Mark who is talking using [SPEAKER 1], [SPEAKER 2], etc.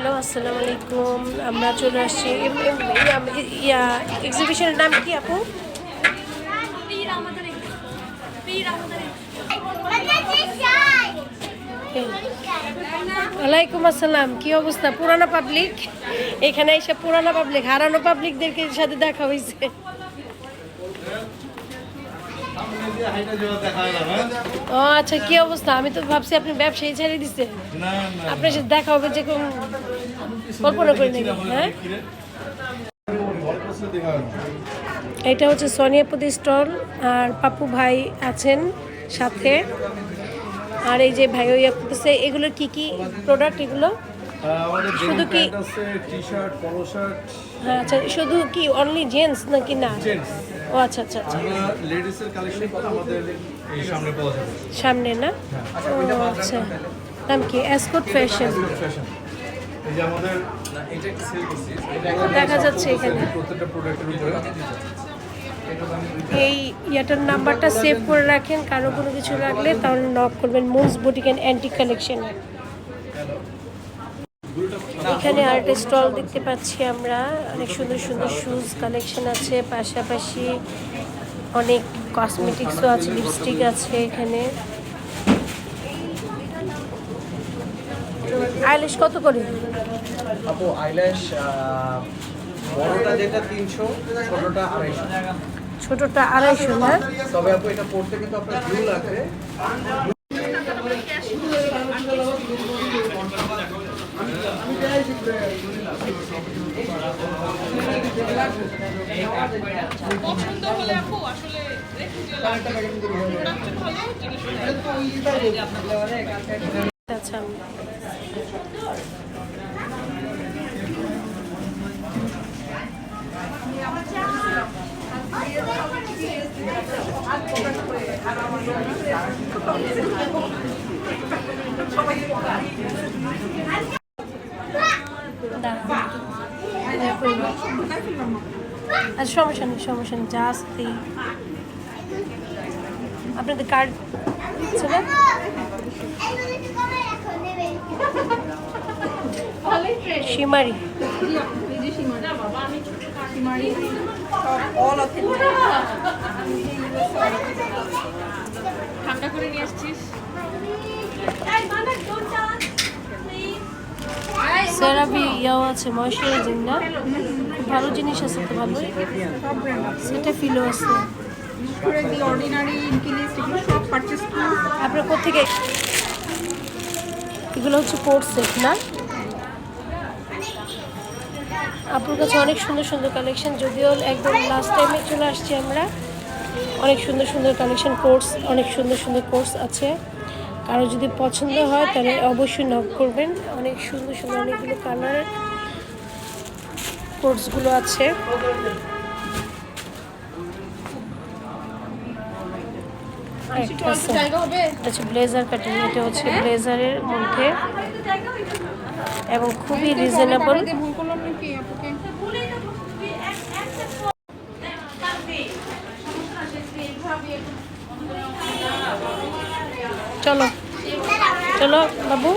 [SPEAKER 1] Hello আসসালামু আলাইকুম। আমরা চলে আসছি। ইয়া- ইয়া এক্সিবিশনের নাম কি আপু? ওয়ালাইকুম আসসালাম। কি অবস্থা? পুরানো পাবলিক এখানে এসে পুরানো পাবলিক হারানো পাবলিকদেরকে সাথে দেখা হয়েছে। ও আচ্ছা কি অবস্থা? আমি তো ভাবছি আপনি ব্যবসায়ী ছেড়ে দিচ্ছেন আপনার সাথে দেখা হবে যে কল্পনা করি নাকি হ্যাঁ? এটা হচ্ছে সোনিয়াপতি স্টল আর পাপু ভাই আছেন সাথে। আর এই যে ভাই ইয়া করতেছে এগুলো কি কি প্রোডাক্ট এগুলো? শুধু কি-
[SPEAKER 2] টি শার্ট পলো শার্ট
[SPEAKER 1] হ্যাঁ আচ্ছা শুধু কি অনলি জেন্টস নাকি না?
[SPEAKER 2] জেন্টস
[SPEAKER 1] ও আচ্ছা আচ্ছা আচ্ছা।
[SPEAKER 2] লেডিসের কালেকশন আমাদের এই সামনে পাওয়া যাবে।
[SPEAKER 1] সামনে না? ও আচ্ছা। নাম কি? এসকোট ফ্যাশন দেখা যাচ্ছে এখানে। এই ইয়াটার নাম্বারটা সেভ করে রাখেন। কারও কোনো কিছু লাগলে তাহলে নক করবেন। মুন্স বুটিক অ্যান্ড অ্যান্টিক কালেকশনে এখানে আর্টের স্টল দেখতে পাচ্ছি আমরা। অনেক সুন্দর সুন্দর শুজ কালেকশন আছে পাশাপাশি অনেক কসমেটিক্সও আছে লিপস্টিক আছে এখানে। আইলিশ কত করে?
[SPEAKER 3] আপু আইল্যাশ বড়টা যেটা তিনশো ছোটটা আড়াইশো।
[SPEAKER 1] ছোটটা আড়াইশো না?
[SPEAKER 3] তবে আপু এটা পড়তে কিন্তু আপনার ভিউ লাগবে।
[SPEAKER 4] পছন্দ হলে আপু আসলে
[SPEAKER 1] আচ্ছা। আচ্ছা সমস্যা নেই সমস্যা নেই যা আসতে আপনাদের কার্ড ছিল? সীমারি।
[SPEAKER 4] ঠান্ডা করে নিয়ে আসছিস।
[SPEAKER 1] সেরাবি ইয়াও আছে ময়শ্চারাইজিং না খুব ভালো জিনিস আছে তো ভালো। সেটা ফিলও আছে। আপনার কোথেকে এগুলো হচ্ছে কোর্স সেট না? আপনার কাছে অনেক সুন্দর সুন্দর কালেকশন যদিও একদম লাস্ট টাইমে চলে আসছি আমরা। অনেক সুন্দর সুন্দর কালেকশন কোর্স অনেক সুন্দর সুন্দর কোর্স আছে। কারও যদি পছন্দ হয় তাহলে অবশ্যই নক করবেন। অনেক সুন্দর সুন্দর অনেকগুলো কালার কোর্সগুলো আছে। হচ্ছে ব্লেজার কাটিং এটা হচ্ছে ব্লেজারের মধ্যে। এবং খুবই রিজনেবল
[SPEAKER 4] ভুল করলাম নাকি আপুকে
[SPEAKER 1] চলো। চলো বাবু।